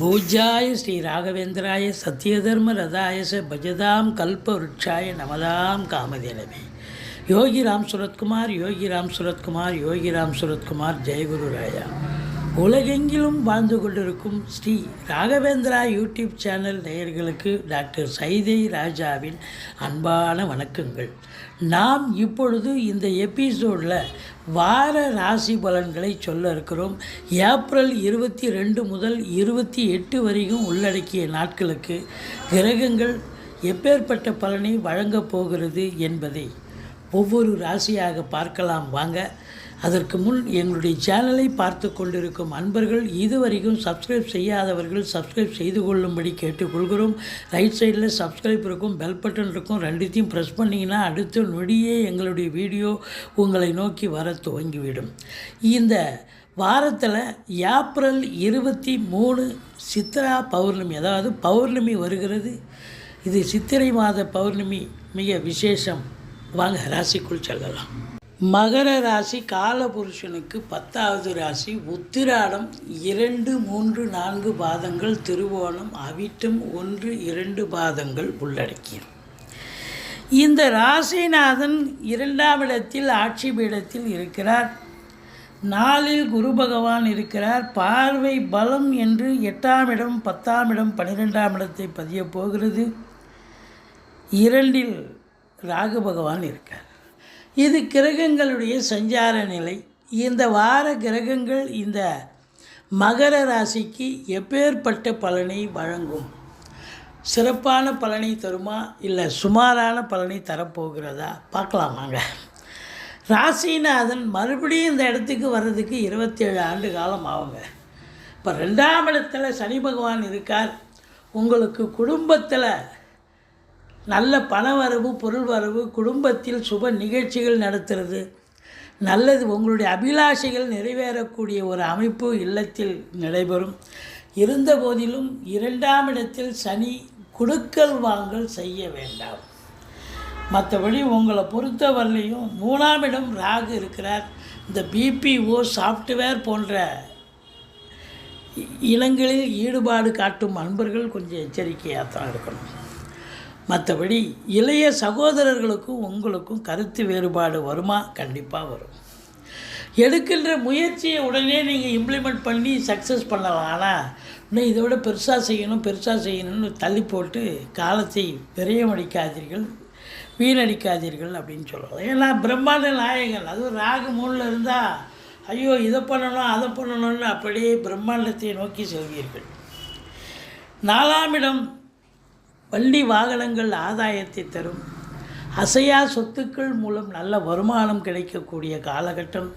பூஜாய ஸ்ரீ ராகவேந்திராய சத்யதர்ம ரதாயச பஜதாம் கல்பவருட்சாய நமதாம் காமதேனவே யோகி ராம் சுரத்குமார் யோகி ராம் சுரத்குமார் யோகி ராம் சுரத்குமார் ஜெயகுரு ராயா. உலகெங்கிலும் வாழ்ந்து கொண்டிருக்கும் ஸ்ரீ ராகவேந்திரா யூடியூப் சேனல் நேயர்களுக்கு டாக்டர் சைதை ராஜாவின் அன்பான வணக்கங்கள். நாம் இப்பொழுது இந்த எபிசோடில் வார ராசி பலன்களை சொல்ல இருக்கிறோம். ஏப்ரல் இருபத்தி ரெண்டு முதல் இருபத்தி எட்டு வரைக்கும் உள்ளடக்கிய நாட்களுக்கு கிரகங்கள் எப்பேற்பட்ட பலனை வழங்கப் போகிறது என்பதை ஒவ்வொரு ராசியாக பார்க்கலாம். வாங்க அதற்கு முன் எங்களுடைய சேனலை பார்த்து கொண்டிருக்கும் அன்பர்கள் இதுவரைக்கும் சப்ஸ்கிரைப் செய்யாதவர்கள் சப்ஸ்கிரைப் செய்து கொள்ளும்படி கேட்டுக்கொள்கிறோம். ரைட் சைடில் சப்ஸ்கிரைப் இருக்கும் பெல் பட்டன் இருக்கும் ரெண்டுத்தையும் ப்ரெஸ் பண்ணிங்கன்னா அடுத்த நொடியே எங்களுடைய வீடியோ உங்களை நோக்கி வர துவங்கிவிடும். இந்த வாரத்தில் ஏப்ரல் இருபத்தி மூணு சித்ரா பௌர்ணமி அதாவது பௌர்ணமி வருகிறது. இது சித்திரை மாத பௌர்ணமி மிக விசேஷம். வாங்க ராசிக்குள் செல்லலாம். மகர ராசி காலபுருஷனுக்கு பத்தாவது ராசி உத்திராடம் இரண்டு மூன்று நான்கு பாதங்கள் திருவோணம் அவிட்டம் ஒன்று இரண்டு பாதங்கள் உள்ளடக்கியது. இந்த ராசிநாதன் இரண்டாம் இடத்தில் ஆட்சி பீடத்தில் இருக்கிறார். நாளில் குரு பகவான் இருக்கிறார். பார்வை பலம் என்று எட்டாம் இடம் பத்தாம் இடம் பன்னிரெண்டாம் இடத்தை பதியப் போகிறது. இரண்டில் ராகு பகவான் இருக்கார். இது கிரகங்களுடைய சஞ்சார நிலை. இந்த வார கிரகங்கள் இந்த மகர ராசிக்கு எப்பேற்பட்ட பலனை வழங்கும்? சிறப்பான பலனை தருமா? இல்லை சுமாரான பலனை தரப்போகிறதா? பார்க்கலாம் வாங்க. ராசிநாதன் மறுபடியும் இந்த இடத்துக்கு வர்றதுக்கு இருபத்தேழு ஆண்டு காலம் ஆகுங்க. இப்போ ரெண்டாம் இடத்துல சனி பகவான் இருக்கார். உங்களுக்கு குடும்பத்தில் நல்ல பண வரவு பொருள் வரவு குடும்பத்தில் சுப நிகழ்ச்சிகள் நடத்துறது. நல்லது உங்களுடைய அபிலாஷைகள் நிறைவேறக்கூடிய ஒரு அமைப்பு இல்லத்தில் நடைபெறும். இருந்த போதிலும் இரண்டாம் இடத்தில் சனி குடுக்கல் வாங்கல் செய்ய வேண்டாம். மற்றபடி உங்களை பொறுத்தவரையிலையும் மூணாம் இடம் ராகு இருக்கிறார். இந்த பிபிஓ சாஃப்ட்வேர் போன்ற இனங்களில் ஈடுபாடு காட்டும் அன்பர்கள் கொஞ்சம் எச்சரிக்கையாக தான் இருக்கணும். மற்றபடி இளைய சகோதரர்களுக்கும் உங்களுக்கும் கருத்து வேறுபாடு வருமா? கண்டிப்பாக வரும். எடுக்கின்ற முயற்சியை உடனே நீங்கள் இம்ப்ளிமெண்ட் பண்ணி சக்ஸஸ் பண்ணலாம். ஆனால் இன்னும் இதை விட பெருசாக செய்யணும் பெருசாக செய்யணும்னு தள்ளி போட்டு காலத்தை விரயமடிக்காதீர்கள் வீணடிக்காதீர்கள் அப்படின்னு சொல்லலாம். ஏன்னா பிரம்மாண்ட நாயகன் அதுவும் ராகு மூணில் இருந்தால் ஐயோ இதை பண்ணணும் அதை பண்ணணும்னு அப்படியே பிரம்மாண்டத்தை நோக்கி செல்வீர்கள். நாலாம் இடம் வண்டி வாகனங்கள் ஆதாயத்தை தரும். அசையா சொத்துக்கள் மூலம் நல்ல வருமானம் கிடைக்கக்கூடிய காலகட்டம்.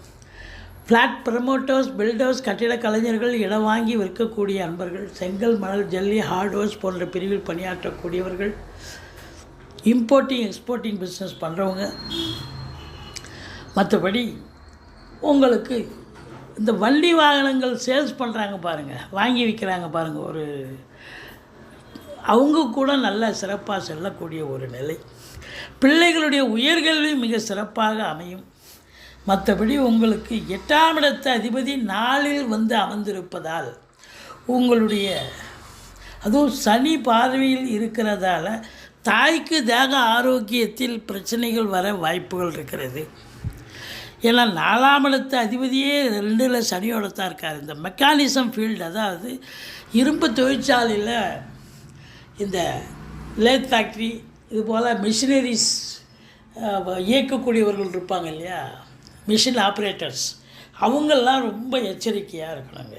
ஃப்ளாட் ப்ரமோட்டர்ஸ் பில்டர்ஸ் கட்டிட கலைஞர்கள் இடம் வாங்கி விற்கக்கூடிய அன்பர்கள் செங்கல் மணல் ஜல்லி ஹார்ட்வேர்ஸ் போன்ற பிரிவில் பணியாற்றக்கூடியவர்கள் இம்போர்ட்டிங் எக்ஸ்போர்ட்டிங் பிஸ்னஸ் பண்ணுறவங்க மற்றபடி உங்களுக்கு இந்த வண்டி வாகனங்கள் சேல்ஸ் பண்ணுறாங்க பாருங்கள் வாங்கி விற்கிறாங்க பாருங்கள் ஒரு அவங்க கூட நல்ல சிறப்பாக செல்லக்கூடிய ஒரு நிலை. பிள்ளைகளுடைய உயர்கல்வி மிக சிறப்பாக அமையும். மற்றபடி உங்களுக்கு எட்டாம் இடத்த அதிபதி நாளில் வந்து அமர்ந்திருப்பதால் உங்களுடைய அதுவும் சனி பார்வையில் இருக்கிறதால தாய்க்கு தேக ஆரோக்கியத்தில் பிரச்சனைகள் வர வாய்ப்புகள் இருக்கிறது. ஏன்னா நாலாம் இடத்த அதிபதியே ரெண்டில் சனியோட தான் இருக்கார். இந்த மெக்கானிசம் ஃபீல்டு அதாவது இரும்பு தொழிற்சாலையில் இந்த லேத் ஃபேக்ட்ரி இது போல் மிஷினரிஸ் இயக்கக்கூடியவர்கள் இருப்பாங்க இல்லையா? மிஷின் ஆப்ரேட்டர்ஸ் அவங்கெல்லாம் ரொம்ப எச்சரிக்கையாக இருக்கணுங்க.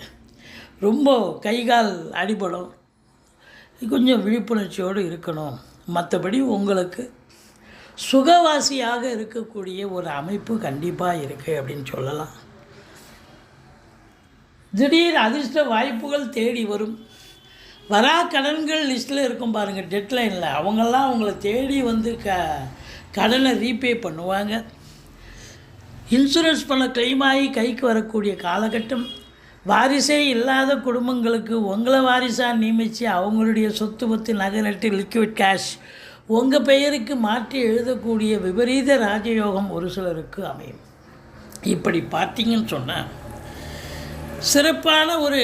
ரொம்ப கை கால் அடிபடும். கொஞ்சம் விழிப்புணர்ச்சியோடு இருக்கணும். மற்றபடி உங்களுக்கு சுகவாசியாக இருக்கக்கூடிய ஒரு அமைப்பு கண்டிப்பாக இருக்குது அப்படின்னு சொல்லலாம். திடீர் அதிர்ஷ்ட வாய்ப்புகள் தேடி வரும். வரா கடன்கள் லிஸ்ட்டில் இருக்கும் பாருங்கள் டெட்லைனில் அவங்கெல்லாம் அவங்கள தேடி வந்து க கடனை ரீபே பண்ணுவாங்க. இன்சூரன்ஸ் பண்ண கிளைம் ஆகி கைக்கு வரக்கூடிய காலகட்டம். வாரிசே இல்லாத குடும்பங்களுக்கு உங்களை வாரிசாக நியமித்து அவங்களுடைய சொத்து பத்து நகை நட்டு லிக்விட் கேஷ் உங்கள் பெயருக்கு மாற்றி எழுதக்கூடிய விபரீத ராஜயோகம் ஒரு சிலருக்கு அமையும். இப்படி பார்த்தீங்கன்னு சொன்னால் சிறப்பான ஒரு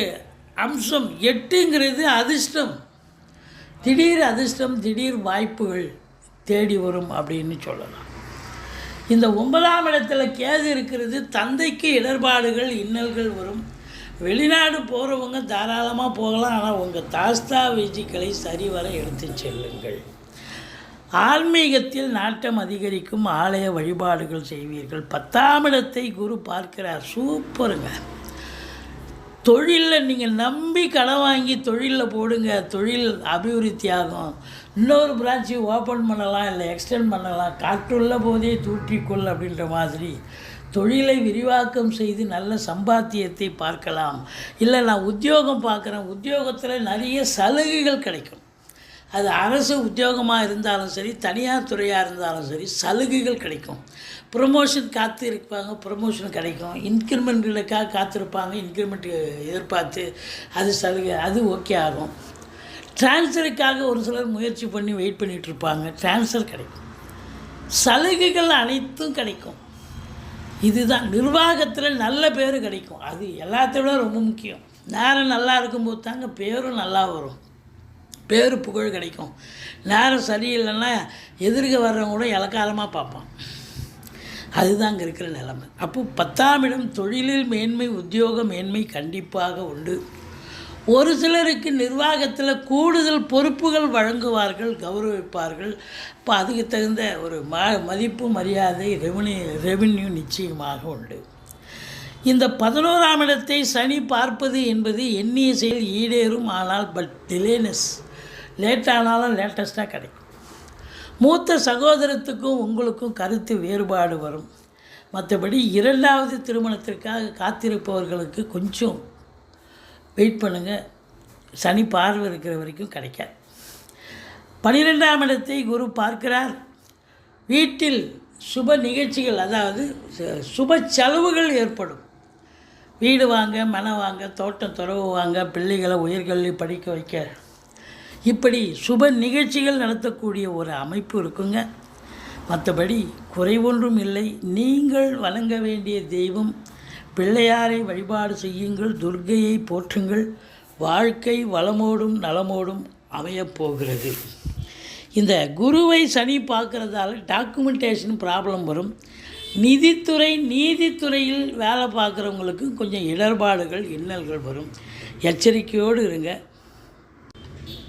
அம்சம் எட்டுங்கிறது அதிர்ஷ்டம். திடீர் அதிர்ஷ்டம் திடீர் வாய்ப்புகள் தேடி வரும் அப்படின்னு சொல்லலாம். இந்த ஒன்பதாம் இடத்துல கேது இருக்கிறது தந்தைக்கு இடர்பாடுகள் இன்னல்கள் வரும். வெளிநாடு போகிறவங்க தாராளமாக போகலாம் ஆனால் உங்கள் தாஸ்தா விஜிக்களை சரிவர எடுத்து செல்லுங்கள். ஆன்மீகத்தில் நாட்டம் அதிகரிக்கும் ஆலய வழிபாடுகள் செய்வீர்கள். பத்தாம் இடத்தை குரு பார்க்கிறார். சூப்பருங்க. தொழிலில் நீங்கள் நம்பி கடன் வாங்கி தொழிலில் போடுங்க. தொழில் அபிவிருத்தி ஆகும் இன்னொரு பிரான்ச்சு ஓப்பன் பண்ணலாம் இல்லை எக்ஸ்டெண்ட் பண்ணலாம். காற்றுள்ள போதே தூற்றிக்கொள் அப்படின்ற மாதிரி. தொழிலை விரிவாக்கம் செய்து நல்ல சம்பாத்தியத்தை பார்க்கலாம். இல்லை நான் உத்தியோகம் பார்க்குறேன். உத்தியோகத்தில் நிறைய சலுகைகள் கிடைக்கும். அது அரசு உத்தியோகமாக இருந்தாலும் சரி தனியார் துறையாக இருந்தாலும் சரி சலுகைகள் கிடைக்கும். ப்ரொமோஷன் காத்து இருப்பாங்க ப்ரொமோஷன் கிடைக்கும் இன்க்ரிமெண்ட்களுக்காக காத்திருப்பாங்க இன்க்ரிமெண்ட்டு எதிர்பார்த்து அது சலுகை அது ஓகே ஆகும். ட்ரான்ஸ்ஃபருக்காக ஒரு சிலர் முயற்சி பண்ணி வெயிட் பண்ணிகிட்டு இருப்பாங்க. ட்ரான்ஸ்ஃபர் கிடைக்கும். சலுகைகள் அனைத்தும் கிடைக்கும். இதுதான் நிர்வாகத்தில் நல்ல பேர் கிடைக்கும். அது எல்லாத்தை விட ரொம்ப முக்கியம். நேரம் நல்லா இருக்கும்போது தாங்க பேரும் நல்லா வரும். பேர் புகழ் கிடைக்கும். நேரம் சரியில்லைன்னா எதிர்க்க வர்றவங்க கூட இலக்காரமாக பார்ப்பான். அதுதான் அங்கே இருக்கிற நிலைமை. அப்போ பத்தாம் இடம் தொழிலில் மேன்மை உத்தியோக மேன்மை கண்டிப்பாக உண்டு. ஒரு சிலருக்கு நிர்வாகத்தில் கூடுதல் பொறுப்புகள் வழங்குவார்கள் கௌரவிப்பார்கள். இப்போ அதுக்கு தகுந்த ஒரு ம மதிப்பு மரியாதை ரெவன்யூ ரெவன்யூ நிச்சயமாக உண்டு. இந்த பதினோராம் இடத்தை சனி பார்ப்பது என்பது எண்ணிய செயல் ஈடேறும் ஆனால் பட் டிலேனஸ் லேட் ஆனாலும் லேட்டஸ்ட்டாக கிடைக்கும். மூத்த சகோதரத்துக்கும் உங்களுக்கும் கருத்து வேறுபாடு வரும். மற்றபடி இரண்டாவது திருமணத்திற்காக காத்திருப்பவர்களுக்கு கொஞ்சம் வெயிட் பண்ணுங்கள் சனி பார்வை இருக்கிற வரைக்கும் கிடைக்காது. பனிரெண்டாம் இடத்தை குரு பார்க்கிறார். வீட்டில் சுப நிகழ்ச்சிகள் அதாவது சுப செலவுகள் ஏற்படும். வீடு வாங்க மனம் வாங்க தோட்டம் துறவு வாங்க பிள்ளைகளை உயர்கல்வி படிக்க வைக்க இப்படி சுப நிகழ்ச்சிகள் நடத்தக்கூடிய ஒரு அமைப்பு இருக்குங்க. மற்றபடி குறைவொன்றும் இல்லை. நீங்கள் வணங்க வேண்டிய தெய்வம் பிள்ளையாரை வழிபாடு செய்யுங்கள் துர்கையை போற்றுங்கள். வாழ்க்கை வளமோடும் நலமோடும் அமையப் போகிறது. இந்த குருவை சனி பார்க்குறதால டாக்குமெண்டேஷன் ப்ராப்ளம் வரும். நிதித்துறை நீதித்துறையில் வேலை பார்க்குறவங்களுக்கு கொஞ்சம் இடர்பாடுகள் இன்னல்கள் வரும். எச்சரிக்கையோடு இருங்க.